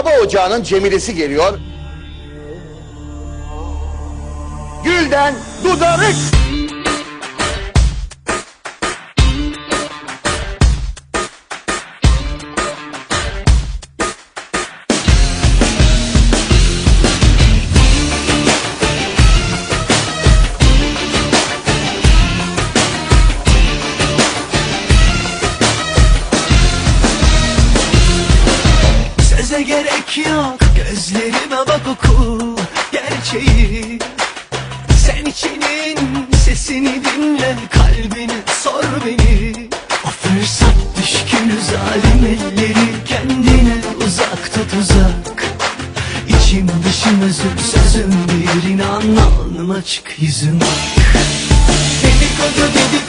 Baba ocağının Cemilesi geliyor. Gülden Dudarık. Gerek yok Gözlerime bak oku Gerçeği. Sen içinin sesini dinle Kalbini sor beni. O fırsat düşkün zalim elleri Kendine uzak tut uzak. İçim dışım özüm sözüm bir inan Alnım açık yüzüm ak Dedikodu iftira